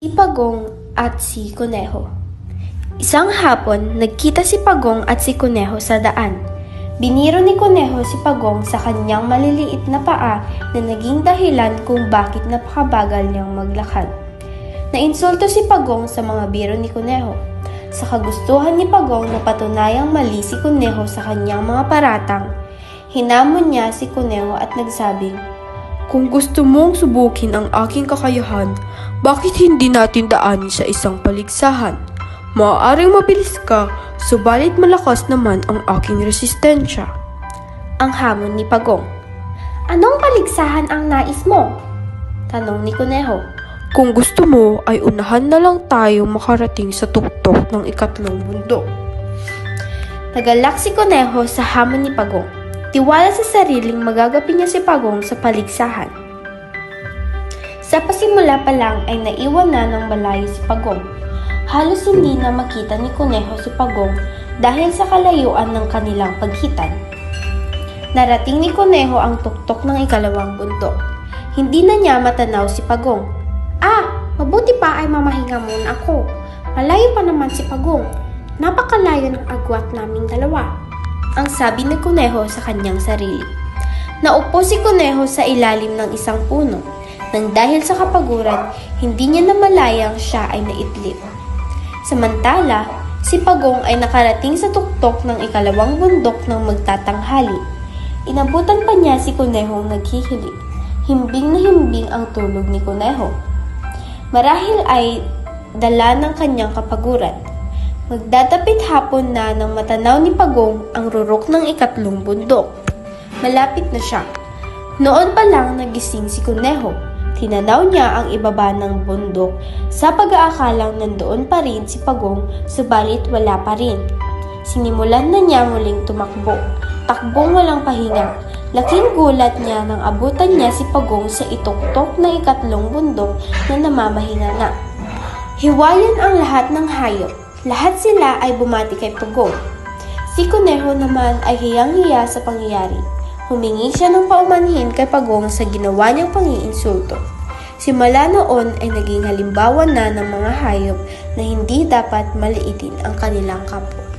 Si Pagong at si Kuneho Isang hapon, nagkita si Pagong at si Kuneho sa daan. Biniro ni Kuneho si Pagong sa kanyang maliliit na paa na naging dahilan kung bakit napakabagal niyang maglakad. Nainsulto si Pagong sa mga biro ni Kuneho. Sa kagustuhan ni Pagong na patunayang mali si Kuneho sa kanyang mga paratang, hinamon niya si Kuneho at nagsabing, Kung gusto mong subukin ang aking kakayahan, bakit hindi natin daanin sa isang paligsahan? Maaaring mabilis ka, subalit malakas naman ang aking resistensya. ang hamon ni Pagong. Anong paligsahan ang nais mo? Tanong ni Kuneho. Kung gusto mo, ay unahan na lang tayo makarating sa tuktok ng ikatlong bundok. Nagalak si Kuneho sa hamon ni Pagong. Tiwala sa sariling magagapi niya si Pagong sa paligsahan. Sa pasimula pa lang ay naiwan na ng malayo si Pagong. Halos hindi na makita ni Kuneho si Pagong dahil sa kalayuan ng kanilang paghitan. Narating ni Kuneho ang tuktok ng ikalawang bundok. Hindi na niya matanaw si Pagong. Ah, mabuti pa ay mamahinga muna ako. Malayo pa naman si Pagong. Napakalayo ng agwat naming dalawa. Ang sabi ni Kuneho sa kanyang sarili. Naupo si Kuneho sa ilalim ng isang puno. Nang dahil sa kapaguran, hindi niya namalayang siya ay naitlip. Samantala, si Pagong ay nakarating sa tuktok ng ikalawang bundok ng magtatanghali. Inabutan pa niya si Kunehong naghihilig. Himbing na himbing ang tulog ni Kuneho. Marahil ay dala ng kanyang kapaguran. Magdadapit hapon na nang matanaw ni Pagong ang rurok ng ikatlong bundok. Malapit na siya. Noon pa lang nagising si Kuneho. Tinanaw niya ang ibaba ng bundok sa pag-aakalang nandoon pa rin si Pagong subalit wala pa rin. Sinimulan na niya muling tumakbo. Takbong walang pahinga. Laking gulat niya nang abutan niya si Pagong sa ituktok na ikatlong bundok na namamahinga na. Hiwayan ang lahat ng hayop. Lahat sila ay bumati kay Pagong. Si Kuneho naman ay hiyang-hiya sa pangyayari. Humingi siya ng paumanhin kay Pagong sa ginawa niyang pangiinsulto. Simula noon ay naging halimbawa na ng mga hayop na hindi dapat maliitin ang kanilang kapwa.